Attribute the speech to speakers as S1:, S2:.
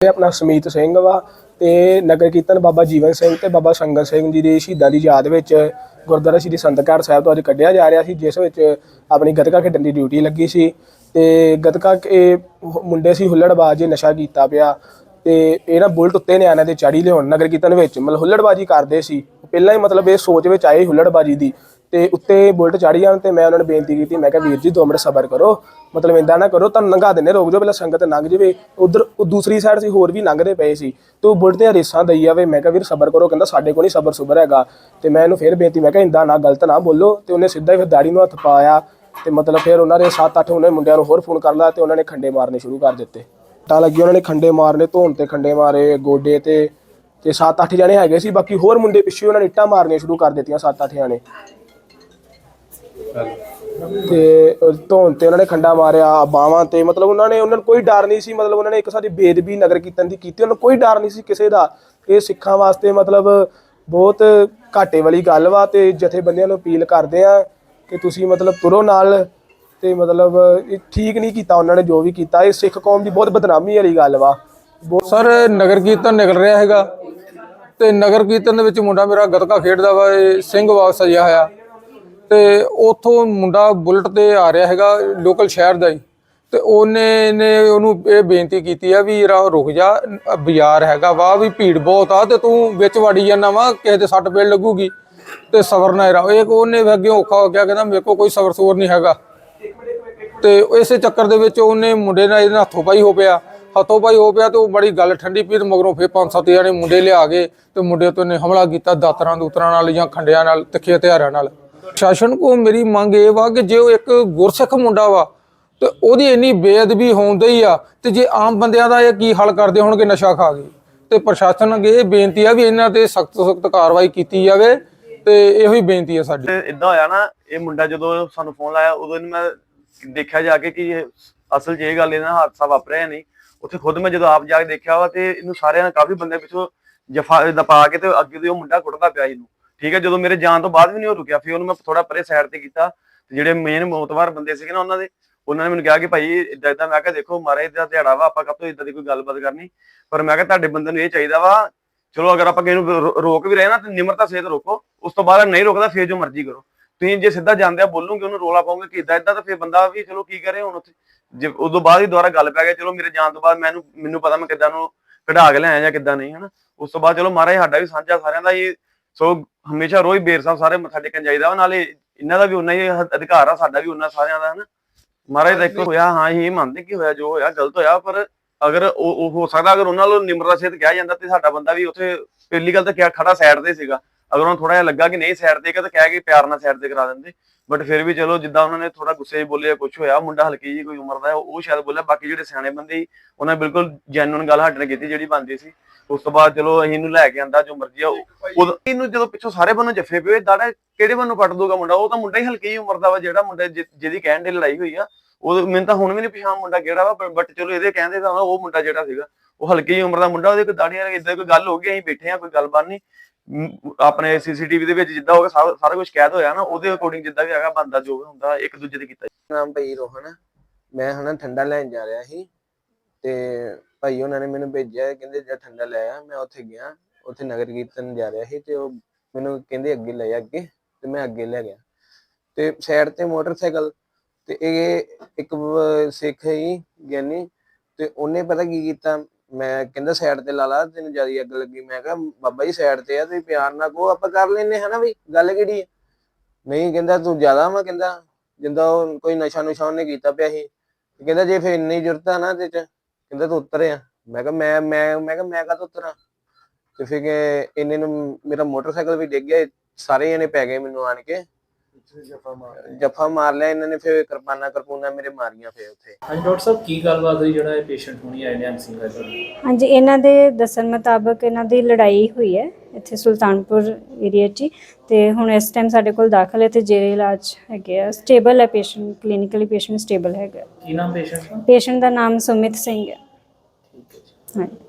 S1: ਇਹ ਆਪਣਾ ਸਮੀਤ ਸਿੰਘ ਵਾ ਤੇ ਨਗਰ ਕੀਰਤਨ ਬਾਬਾ ਜੀਵਨ ਸਿੰਘ ਤੇ ਬਾਬਾ ਸੰਗਤ ਸਿੰਘ ਜੀ ਦੀ ਸ਼ਹੀਦਾਂ ਦੀ ਯਾਦ ਵਿੱਚ ਗੁਰਦੁਆਰਾ ਸ੍ਰੀ ਸੰਤਕਾੜ ਸਾਹਿਬ ਤੋਂ ਅੱਜ ਕੱਢਿਆ ਜਾ ਰਿਹਾ ਸੀ, ਜਿਸ ਵਿੱਚ ਆਪਣੀ ਗਤਕਾ ਖੇਡਣ ਦੀ ਡਿਊਟੀ ਲੱਗੀ ਸੀ ਤੇ ਗਤਕਾ ਇਹ ਮੁੰਡੇ ਸੀ ਹੁੱਲੜਬਾਜ਼ ਨਸ਼ਾ ਕੀਤਾ ਪਿਆ ਤੇ ਇਹ ਨਾ ਬੁਲਟ ਉੱਤੇ ਨਿਆਣਿਆਂ ਦੇ ਚਾੜੀ ਲਿਆਉਣ ਨਗਰ ਕੀਰਤਨ ਵਿੱਚ ਮਤਲਬ ਹੁੱਲੜਬਾਜੀ ਕਰਦੇ ਸੀ। ਪਹਿਲਾਂ ਹੀ ਮਤਲਬ ਇਹ ਸੋਚ ਵਿੱਚ ਆਏ ਹੁੱਲੜਬਾਜੀ ਦੀ ਤੇ ਉੱਤੇ ਬੁਲਟ ਚਾੜੀ ਜਾਣ ਤੇ ਮੈਂ ਉਹਨਾਂ ਨੂੰ ਬੇਨਤੀ ਕੀਤੀ, ਮੈਂ ਕਿਹਾ, ਵੀਰ ਜੀ, ਦੋ ਮਿੰਟ ਸਬਰ ਕਰੋ। ਮਤਲਬ ਇੰਦਾ ਨਾ ਕਰੋ, ਤੁਹਾਨੂੰ ਲੰਘਾ ਦਿੰਨੇ ਰੋਕ ਜਾਓ ਪਹਿਲਾਂ ਸੰਗਤ ਲੰਘ ਜਾਵੇ, ਉਧਰ, ਉਹ ਦੂਸਰੀ ਸਾਈਡ ਸੀ, ਹੋਰ ਵੀ ਲੰਘਦੇ ਪਏ ਸੀ। ਤੇ ਉਹ ਬੁਲਟ ਦੀਆਂ ਰੇਸਾਂ ਦਈ ਜਾਵੇ। ਮੈਂ ਕਿਹਾ, ਵੀਰ, ਸਬਰ ਕਰੋ। ਕਹਿੰਦਾ, ਸਾਡੇ ਕੋਲ ਨਹੀਂ ਸਬਰ ਸੁਬਰ ਹੈਗਾ। ਤੇ ਮੈਂ ਇਹਨੂੰ ਫੇਰ ਬੇਨਤੀ, ਮੈਂ ਕਿਹਾ ਇੰਦਾ ਨਾ ਗਲਤ ਨਾ ਬੋਲੋ। ਤੇ ਉਹਨੇ ਸਿੱਧਾ ਹੀ ਫਿਰ ਦਾੜੀ ਨੂੰ ਹੱਥ ਪਾਇਆ ਤੇ ਮਤਲਬ ਫਿਰ ਉਹਨਾਂ ਦੇ 7-8 ਉਹਨੇ ਮੁੰਡਿਆਂ ਨੂੰ ਹੋਰ ਫੋਨ ਕਰ ਲਿਆ ਤੇ ਉਹਨਾਂ ਨੇ ਖੰਡੇ ਮਾਰਨੇ ਸ਼ੁਰੂ ਕਰ ਦਿੱਤੇ। ਤਾਂ ਲੱਗੀ ਉਹਨਾਂ ਨੇ ਖੰਡੇ ਮਾਰਨੇ, ਧੋਣ ਤੇ ਖੰਡੇ ਮਾਰੇ, ਗੋਡੇ ਤੇ ਤੇ 7-8 ਜਣੇ ਹੈਗੇ ਸੀ, ਬਾਕੀ ਹੋਰ ਮੁੰਡੇ ਪਿੱਛੇ ਉਹਨਾਂ ਨੇ ਇੱਟਾਂ ਮਾਰਨੀਆਂ ਸ਼ੁਰੂ ਕਰ ਦਿੱਤੀਆਂ 7-8 ਜਣੇ। ਤੇ ਉਹ ਧੋਣ ਤੇ ਉਹਨਾਂ ਨੇ ਖੰਡਾ ਮਾਰਿਆ, ਬਾਹਾਂ ਤੇ, ਮਤਲਬ ਉਹਨਾਂ ਨੇ, ਉਹਨਾਂ ਨੂੰ ਕੋਈ ਡਰ ਨਹੀਂ ਸੀ, ਮਤਲਬ ਉਹਨਾਂ ਨੇ ਇੱਕ ਸਾਡੀ ਬੇਦਬੀ ਨਗਰ ਕੀਰਤਨ ਦੀ ਕੀਤੀ, ਉਹਨਾਂ ਨੂੰ ਕੋਈ ਡਰ ਨਹੀਂ ਸੀ ਕਿਸੇ ਦਾ। ਇਹ ਸਿੱਖਾਂ ਵਾਸਤੇ ਮਤਲਬ ਬਹੁਤ ਘਾਟੇ ਵਾਲੀ ਗੱਲ ਵਾ ਤੇ ਜਥੇਬੰਦੀਆਂ ਨੂੰ ਅਪੀਲ ਕਰਦੇ ਆ ਕਿ ਤੁਸੀਂ ਮਤਲਬ ਤੁਰੋ ਨਾਲ ਤੇ ਮਤਲਬ ਇਹ ਠੀਕ ਨਹੀਂ ਕੀਤਾ ਉਹਨਾਂ ਨੇ ਜੋ ਵੀ ਕੀਤਾ। ਇਹ ਸਿੱਖ ਕੌਮ ਦੀ ਬਹੁਤ ਬਦਨਾਮੀ ਵਾਲੀ ਗੱਲ ਵਾ। ਬਹੁਤ
S2: ਸਰ, ਨਗਰ ਕੀਰਤਨ ਨਿਕਲ ਰਿਹਾ ਹੈਗਾ ਤੇ ਨਗਰ ਕੀਰਤਨ ਦੇ ਵਿੱਚ ਮੁੰਡਾ ਮੇਰਾ ਗਤਕਾ ਖੇਡਦਾ ਵਾ, ਇਹ ਸਿੰਘ ਵਾਗ ਸਜਿਆ ਹੋਇਆ। ਤੇ ਉਥੋਂ ਮੁੰਡਾ ਬੁਲਟ ਤੇ ਆ ਰਿਹਾ ਹੈਗਾ ਲੋਕਲ ਸ਼ਹਿਰ ਦਾ ਹੀ। ਤੇ ਉਹਨੇ, ਨੇ ਉਹਨੂੰ ਇਹ ਬੇਨਤੀ ਕੀਤੀ ਆ ਵੀ ਰਾ, ਰੁਕ ਜਾ, ਬਾਜ਼ਾਰ ਹੈਗਾ ਵਾ, ਵੀ ਭੀੜ ਬਹੁਤ ਆ ਤੇ ਤੂੰ ਵਿੱਚ ਵੜੀ ਜਾਂਦਾ ਵਾ, ਕਿਸੇ ਦੇ ਸੱਟ ਪੇੜ ਲੱਗੂਗੀ। ਤੇ ਸਬਰ ਨਾ ਰਹਾ। ਇਹ ਉਹਨੇ ਅੱਗੇ ਔਖਾ ਹੋ ਗਿਆ, ਕਹਿੰਦਾ ਮੇਰੇ ਕੋਲ ਕੋਈ ਸਬਰ ਸੂਰ ਨਹੀਂ ਹੈਗਾ। ਤੇ ਇਸੇ ਚੱਕਰ ਦੇ ਵਿੱਚ ਉਹਨੇ ਮੁੰਡੇ ਨਾਲ ਇਹਦੇ ਨਾਲ ਹੱਥੋਂ ਪਾਈ ਹੋ ਪਿਆ। ਹੱਥੋਂ ਪਾਈ ਹੋ ਪਿਆ ਤੇ ਉਹ ਬੜੀ ਗੱਲ ਠੰਡੀ ਪੀਰ ਮਗਰੋਂ ਫੇਰ ਪੰਜ ਸੱਤ ਜਣੇ ਮੁੰਡੇ ਲਿਆ ਗਏ ਤੇ ਮੁੰਡੇ ਤੋਂ ਨੇ ਹਮਲਾ ਕੀਤਾ ਦਾਤਰਾਂ ਦੂਤਰਾਂ ਨਾਲ ਜਾਂ ਖੰਡਿਆਂ ਨਾਲ ਤਿੱਖੇ ਹਥਿਆਰਾਂ ਨਾਲ। ਸ਼ਾਸਨ ਕੋ ਮੇਰੀ ਮੰਗ ਇਹ ਵਾ ਕਿ ਜੇ ਉਹ ਇੱਕ ਗੁਰਸਿੱਖ ਮੁੰਡਾ ਵਾ ਤੇ ਉਹਦੀ ਇੰਨੀ ਬੇਅਦਬੀ ਹੋਉਂਦੀ ਹੀ ਆ ਤੇ ਜੇ ਆਮ ਬੰਦਿਆਂ ਦਾ ਇਹ ਕੀ ਹੱਲ ਕਰਦੇ ਹੋਣਗੇ ਨਸ਼ਾ ਖਾ ਕੇ? ਤੇ ਪ੍ਰਸ਼ਾਸਨ ਅੱਗੇ ਇਹ ਬੇਨਤੀ ਆ ਵੀ ਇਹਨਾਂ ਤੇ ਸਖਤ ਸਖਤ ਕਾਰਵਾਈ ਕੀਤੀ ਜਾਵੇ ਤੇ ਇਹੋ ਹੀ ਬੇਨਤੀ ਆ ਸਾਡੀ।
S3: ਤੇ ਇਦਾਂ ਹੋਇਆ ਨਾ, ਇਹ ਮੁੰਡਾ ਜਦੋਂ ਸਾਨੂੰ ਫੋਨ ਲਾਇਆ, ਉਦੋਂ ਇਹਨੂੰ ਮੈਂ ਦੇਖਿਆ ਜਾ ਕੇ ਕਿ ਅਸਲ 'ਚ ਇਹ ਗੱਲ ਇਹਨਾਂ ਹਾਦਸਾ ਵਾਪਰਿਆ ਨਹੀਂ। ਉੱਥੇ ਖੁਦ ਮੈਂ ਜਦੋਂ ਆਪ ਜਾ ਕੇ ਦੇਖਿਆ ਵਾ ਤੇ ਇਹਨੂੰ ਸਾਰਿਆਂ ਨੇ ਕਾਫੀ ਬੰਦੇ ਪਿੱਛੋਂ ਜਫਾ ਦਪਾ ਕੇ ਤੇ ਅੱਗੇ ਦੇ ਉਹ ਮੁੰਡਾ ਕੁੱਟਦਾ ਪਿਆ ਇਹਨੂੰ। ਠੀਕ ਹੈ, ਜਦੋਂ ਮੇਰੇ ਜਾਣ ਤੋਂ ਬਾਅਦ ਵੀ ਨਹੀਂ ਉਹ ਰੁਕਿਆ, ਫਿਰ ਉਹਨੂੰ ਮੈਂ ਥੋੜਾ ਪਰੇ ਸਾਈਡ ਤੇ ਕੀਤਾ, ਤੇ ਜਿਹੜੇ ਮੇਨ ਮੌਤਵਾਰ ਬੰਦੇ ਸੀਗੇ ਨਾ ਉਹਨਾਂ ਦੇ, ਉਹਨਾਂ ਨੇ ਮੈਨੂੰ ਕਿਹਾ ਕਿ ਭਾਈ ਇਦਾਂ ਇਦਾਂ ਮੈਂ ਕਿਹਾ ਦੇਖੋ ਮਾਰੇ ਦਾ ਦਿਹਾੜਾ ਵਾ, ਆਪਾਂ ਕਦੋਂ ਇਦਾਂ ਦੀ ਕੋਈ ਗੱਲਬਾਤ ਕਰਨੀ? ਪਰ ਮੈਂ ਕਿਹਾ ਤੁਹਾਡੇ ਬੰਦੇ ਨੂੰ ਇਹ ਚਾਹੀਦਾ ਵਾ, ਚਲੋ ਅਗਰ ਆਪਾਂ ਕਿਸੇ ਨੂੰ ਰੋਕ ਵੀ ਰਹੇ ਨਾ, ਤੇ ਨਿਮਰਤਾ ਸਹਿਤ ਰੋਕੋ, ਉਸ ਤੋਂ ਬਾਅਦ ਨਹੀਂ ਰੋਕਦਾ, ਫੇਰ ਜੋ ਮਰਜ਼ੀ ਕਰੋ। ਤੁਸੀਂ ਜੇ ਸਿੱਧਾ ਜਾਂਦੇ ਆ ਬੋਲੋਗੇ ਉਹਨੂੰ ਰੋਲਾ ਪਾਉਂਗੇ ਕਿ ਇਦਾਂ ਇਦਾਂ ਤਾਂ ਫੇਰ ਬੰਦਾ ਵੀ ਚਲੋ ਕੀ ਕਰੇ ਹੁਣ ਉੱਥੇ? ਜੇ ਉਦੋਂ ਬਾਅਦ ਹੀ ਦੁਬਾਰਾ ਗੱਲ ਪੈ ਗਿਆ ਚਲੋ ਮੇਰੇ ਜਾਣ ਤੋਂ ਬਾਅਦ ਮੈਨੂੰ ਮੈਨੂੰ ਪਤਾ ਮੈਂ ਕਿੱਦਾਂ ਨੂੰ ਕਢਾ ਕੇ ਲਿਆਇਆ ਜਾਂ ਕਿੱਦਾਂ ਨਹੀਂ, ਹਨਾ? ਉਸ ਤੋਂ ਬਾਅਦ ਚਲੋ ਮਹਾਰਾਜ ਸਾਡਾ ਵੀ ਸਾਂਝਾ ਸਾਰਿਆਂ ਦਾ ਇਹ ਸੋ ਹਮੇਸ਼ਾ ਰੋਜ਼ ਬੇਰ ਸਾਹਿਬ ਸਾਰੇ ਮੱਥਾ ਟੇਕਣ ਜਾਈਦਾ ਵਾ ਨਾਲੇ ਇਹਨਾਂ ਦਾ ਵੀ ਉਨਾ ਹੀ ਅਧਿਕਾਰ ਆ ਸਾਡਾ ਵੀ ਉਨਾ ਸਾਰਿਆਂ ਦਾ ਹਨਾ? ਮਹਾਰਾਜ ਦਾ ਇੱਕ ਹੋਇਆ ਹਾਂ ਇਹ ਮੰਨਦੇ ਕਿ ਹੋਇਆ ਜੋ ਹੋਇਆ ਗਲਤ ਹੋਇਆ ਪਰ ਅਗਰ ਉਹ ਹੋ ਸਕਦਾ ਅਗਰ ਉਹਨਾਂ ਨੂੰ ਨਿਮਰਤਾ ਸਹਿਤ ਕਿਹਾ ਜਾਂਦਾ ਤੇ ਸਾਡਾ ਬੰਦਾ ਵੀ ਉੱਥੇ ਪਹਿਲੀ ਗੱਲ ਤਾਂ ਕਿਹਾ ਖੜਾ ਸਾਈਡ ਤੇ ਸੀਗਾ। ਅਗਰ ਉਹਨੂੰ ਥੋੜਾ ਜਿਹਾ ਲੱਗਾ ਕਿ ਨਹੀਂ ਸਾਈਡ ਤੇ ਕਿ ਤਾਂ ਕਹਿ ਕੇ ਪਿਆਰ ਨਾਲ ਸਾਈਡ ਤੇ ਕਰਾ ਦਿੰਦੇ। ਬਟ ਫਿਰ ਵੀ ਚਲੋ ਜਿੱਦਾਂ ਉਹਨਾਂ ਨੇ ਥੋੜਾ ਗੁੱਸੇ 'ਚ ਬੋਲੇ ਕੁਝ ਹੋਇਆ ਮੁੰਡਾ ਹਲਕੀ ਜੀ ਕੋਈ ਉਮਰ ਦਾ ਉਹ ਸ਼ਾਇਦ ਬੋਲਿਆ ਬਾਕੀ ਜਿਹੜੇ ਸਿਆਣੇ ਬੰਦੇ ਸੀ ਉਹਨਾਂ ਨੇ ਬਿਲਕੁਲ ਜੈਨੂਨ ਗੱਲ ਸਾਡੇ ਨਾਲ ਕੀਤੀ ਜਿਹੜੀ ਬਣਦੀ ਸੀ। ਉਸ ਤੋਂ ਬਾਅਦ ਚਲੋ ਅਸੀਂ ਇਹਨੂੰ ਲੈ ਕੇ ਆਂਦਾ ਜੋ ਮਰਜ਼ੀ ਆ ਉਹ- ਇਹਨੂੰ ਜਦੋਂ ਪਿੱਛੋਂ ਸਾਰੇ ਬੰਨੋਂ ਜੱਫੇ ਪਏ ਦਾੜਾ ਕਿਹੜੇ ਬੰਨੋਂ ਪੱਟ ਦੂਗਾ ਮੁੰਡਾ? ਉਹ ਤਾਂ ਮੁੰਡਾ ਹੀ ਹਲਕੀ ਉਮਰ ਦਾ ਵਾ ਜਿਹੜਾ ਮੁੰਡਾ ਜਿਹਦੀ ਕਹਿਣ ਦੀ ਲੜਾਈ ਹੋਈ ਆ। ਉਹ ਮੈਨੂੰ ਤਾਂ ਹੁਣ ਵੀ ਨਹੀਂ ਪਛਾਣ ਮੁੰਡਾ ਕਿਹੜਾ ਵਾ ਬਟ ਚਲੋ ਇਹਦੇ ਕਹਿੰਦੇ ਤਾਂ ਉਹ ਮੁੰਡਾ ਜਿਹੜਾ ਸੀਗਾ ਉਹ ਹਲਕੀ ਉਮਰ ਦਾ ਮੁੰਡਾ ਉਹਦੇ ਕੋਈ ਦਾੜੀਆਂ ਇਦਾਂ ਕੋਈ ਗੱਲ ਹੋ ਗਈ ਅਸੀਂ ਬੈਠੇ ਆ ਕੋਈ ਗੱਲਬਾਤ ਨਹੀਂ। ਆਪਣੇ ਸੀਸੀਟੀਵੀ ਦੇ ਵਿੱਚ ਜਿੱਦਾਂ ਹੋਗਾ ਸਾਰਾ ਕੁਝ ਕੈਦ ਹੋਇਆ ਨਾ, ਉਹਦੇ ਅਕੋਰਡਿੰਗ ਜਿੱਦਾਂ ਵੀ ਹੈਗਾ ਬੰਦਾ ਜੋ ਵੀ ਹੁੰਦਾ, ਇੱਕ ਦੂਜੇ ਦੇ ਕੀਤਾ।
S4: ਨਾਮ ਭਾਈ ਰੋਹਨ ਮੈਂ ਹਨਾ ਠੰਡਾ ਲੈਣ ਜਾ ਰਿਹਾ ਸੀ, ਤੇ ਭਾਈ ਉਹਨਾਂ ਨੇ ਮੈਨੂੰ ਭੇਜਿਆ, ਕਹਿੰਦੇ ਜਾ ਠੰਡਾ ਲੈ ਆ, ਮੈਂ ਉੱਥੇ ਗਿਆ, ਉੱਥੇ ਨਗਰ ਕੀਰਤਨ ਜਾ ਰਿਹਾ ਸੀ, ਤੇ ਉਹ ਮੈਨੂੰ ਕਹਿੰਦੇ ਅੱਗੇ ਲੈ ਆ ਅੱਗੇ, ਤੇ ਮੈਂ ਅੱਗੇ ਲੈ ਗਿਆ। ਤੇ ਸਾਈਡ ਤੇ ਮੋਟਰਸਾਈਕਲ, ਤੇ ਇਹ ਇੱਕ ਸਿੱਖ ਹੀ ਗਿਆਨੀ, ਤੇ ਉਹਨੇ ਪਤਾ ਕੀ ਕੀਤਾ? ਮੈਂ ਕਹਿੰਦਾ ਸਾਈਡ ਤੇ ਲਾ ਲਾ, ਤੈਨੂੰ ਜ਼ਿਆਦਾ ਅੱਗ ਲੱਗੀ। ਮੈਂ ਕਿਹਾ, ਬਾਬਾ ਜੀ ਸਾਈਡ ਤੇ ਆ ਤੇ ਪਿਆਰ ਨਾਲ ਕੋ ਆਪਾਂ ਕਰ ਲੈਨੇ ਹਨਾ ਵੀ ਗੱਲ ਕਿਹੜੀ ਹੈ ਨਹੀਂ, ਕਹਿੰਦਾ ਤੂੰ ਜ਼ਿਆਦਾ ਵਾ, ਕਹਿੰਦਾ। ਜਿੰਦਾ ਉਹ ਕੋਈ ਨਸ਼ਾ ਨੁਸ਼ਾ ਉਹਨੇ ਕੀਤਾ ਪਿਆ ਸੀ। ਕਹਿੰਦਾ, ਜੇ ਫੇਰ ਇੰਨੀ ਜ਼ਰੂਰਤ ਆ ਨਾ ਤੇ ਚ, ਕਹਿੰਦਾ ਤੂੰ ਉਤਰ ਆ। ਮੈਂ ਕਿਹਾ, ਮੈਂ ਮੈਂ ਮੈਂ ਕਿਹਾ, ਮੈਂ ਕਾਹਤੋਂ ਉਤਰਾਂ? ਤੇ ਫਿਰ ਇੰਨੇ ਨੂੰ, ਮੇਰਾ ਮੋਟਰਸਾਈਕਲ ਵੀ ਡਿੱਗ ਗਿਆ ਸਾਰੇ ਜਣੇ ਪੈ ਗਏ ਮੈਨੂੰ ਆਣ ਕੇ। ਜੱਫਾ ਮਾਰ ਲਿਆ। ਇਹਨਾਂ ਨੇ ਫਿਰ ਕਿਰਪਾਨਾ ਕਰਪੂਨਾ ਮੇਰੇ ਮਾਰੀਆਂ ਫੇਰ ਉੱਥੇ।
S5: ਹਾਂਜੀ ਡਾਕਟਰ ਸਾਹਿਬ ਕੀ ਗੱਲਬਾਤ ਹੋਈ ਜਿਹੜਾ ਇਹ ਪੇਸ਼ੈਂਟ ਹੁਣੀ ਆਏ ਨੇ ਐਮਸੀ ਦਾ
S6: ਹਾਂਜੀ ਇਹਨਾਂ ਦੇ ਦੱਸਣ ਮੁਤਾਬਕ ਇਹਨਾਂ ਦੀ ਲੜਾਈ ਹੋਈ ਹੈ ਇੱਥੇ ਸੁਲਤਾਨਪੁਰ ਏਰੀਆ 'ਚ ਹੀ ਤੇ ਹੁਣ ਇਸ ਟਾਈਮ ਸਾਡੇ ਕੋਲ ਦਾਖਲ ਹੈ ਤੇ ਜੇਰੇ ਇਲਾਜ ਹੈਗੇ ਆ। ਸਟੇਬਲ ਹੈ ਪੇਸ਼ੈਂਟ ਕਲੀਨਿਕਲੀ ਪੇਸ਼ੈਂਟ ਸਟੇਬਲ ਹੈਗਾ।
S5: ਕੀ ਨਾਮ ਪੇਸ਼ੈਂਟ ਦਾ?
S6: ਪੇਸ਼ੈਂਟ ਦਾ ਨਾਮ ਸੁਮਿਤ ਸਿੰਘ ਹੈ। ਹਾਂਜੀ।